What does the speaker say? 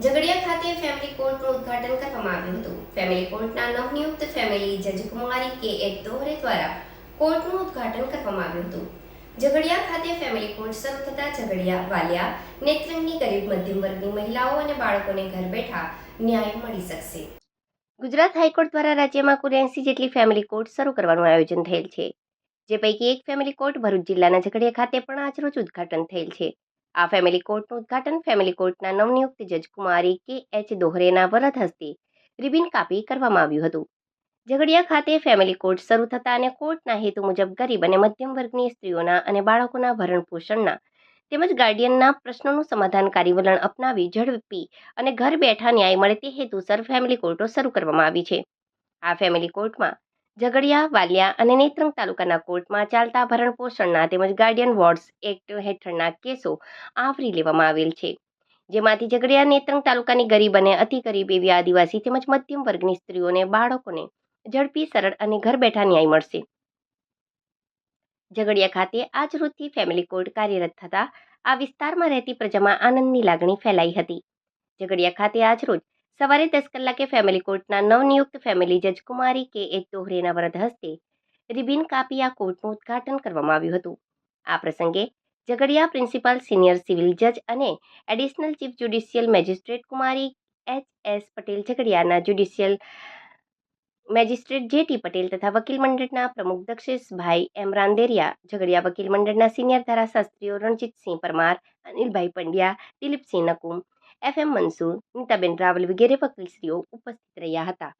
ઝઘડિયા ખાતે ફેમિલી કોર્ટનું ઉદ્ઘાટન કરવામાં આવ્યું હતું. ફેમિલી કોર્ટના નવનિયુક્ત ફેમિલી જજ કુમારી કે. એ. દોહરે દ્વારા કોર્ટનું ઉદ્ઘાટન કરવામાં આવ્યું હતું. ઝઘડિયા ખાતે ફેમિલી કોર્ટ શરૂ થતાં ઝઘડિયા, વાલિયા, નેત્રંગની ગરીબ મધ્યમ વર્ગની મહિલાઓ અને બાળકોને ઘર બેઠા ન્યાય મળી શકશે. ગુજરાત હાઈકોર્ટ દ્વારા રાજ્યમાં કુલ એંસી જેટલી ફેમિલી કોર્ટ શરૂ કરવાનું આયોજન થયેલ છે. જે પૈકી એક ફેમિલી કોર્ટ ભરૂચ જિલ્લાના ઝઘડિયા ખાતે પણ આજરોજ ઉદ્ઘાટન થયેલ છે. આ ફેમિલી કોર્ટનું ઉદ્ઘાટન ફેમિલી કોર્ટના નવનિયુક્ત જજ કુમારી કે એચ દોહરેના વરદ હસ્તે રિબિન કાપી કરવામાં આવ્યું હતું. ઝઘડિયા ખાતે ફેમિલી કોર્ટ શરૂ થતાં અને કોર્ટના હેતુ મુજબ ગરીબ અને મધ્યમ વર્ગની સ્ત્રીઓના અને બાળકોના ભરણ પોષણના તેમજ ગાર્ડિયનના પ્રશ્નોનું સમાધાનકારી વલણ અપનાવી ઝડપી અને ઘર બેઠા ન્યાય મળે તે હેતુસર ફેમિલી કોર્ટો શરૂ કરવામાં આવી છે. આ ફેમિલી કોર્ટમાં ઝઘડિયા, વાલિયા અને નેત્રંગ તાલુકાના કોર્ટમાં ચાલતા ભરણ પોષણના તેમજ ગાર્ડિયન વોર્ડ્સ એક્ટ હેઠળના કેસો આવરી લેવામાં આવેલ છે. જેમાંથી ઝઘડિયા, નેત્રંગ તાલુકાની ગરીબ અને અતિ ગરીબ એવી આદિવાસી તેમજ મધ્યમ વર્ગની સ્ત્રીઓને, બાળકોને ઝડપી, સરળ અને ઘર બેઠા ન્યાય મળશે. ઝઘડિયા ખાતે આજ રોજથી ફેમિલી કોર્ટ કાર્યરત થતા આ વિસ્તારમાં રહેતી પ્રજામાં આનંદની લાગણી ફેલાઈ હતી. ઝઘડિયા ખાતે આજ રોજ સવારે દસ કલાકે ફેમિલી કોર્ટના નવનિયુક્ત ફેમિલી જજ કુમારી કે એ દોહરેના વરદ હસ્તે રિબિન કાપી આ કોર્ટનું ઉદ્ઘાટન કરવામાં આવ્યું હતું. આ પ્રસંગે ઝઘડિયા પ્રિન્સિપાલ, સિનિયર સિવિલ જજ અને એડિશનલ ચીફ જ્યુડિશિયલ મેજિસ્ટ્રેટ કુમારી H. S. Patel ઝઘડિયાના judicial magistrate J T. Patel તથા વકીલ મંડળના પ્રમુખ દક્ષેશભાઈ એમ. રાંદેરિયા, ઝઘડિયા વકીલ મંડળના સિનિયર ધારાશાસ્ત્રીઓ રણજીતસિંહ પરમાર, અનિલભાઈ પંડ્યા, દિલીપસિંહ નકુમ એફ એમ મનસુર નીતાબેન રાવલ વગેરે વકીલશ્રીઓ ઉપસ્થિત રહ્યા હતા.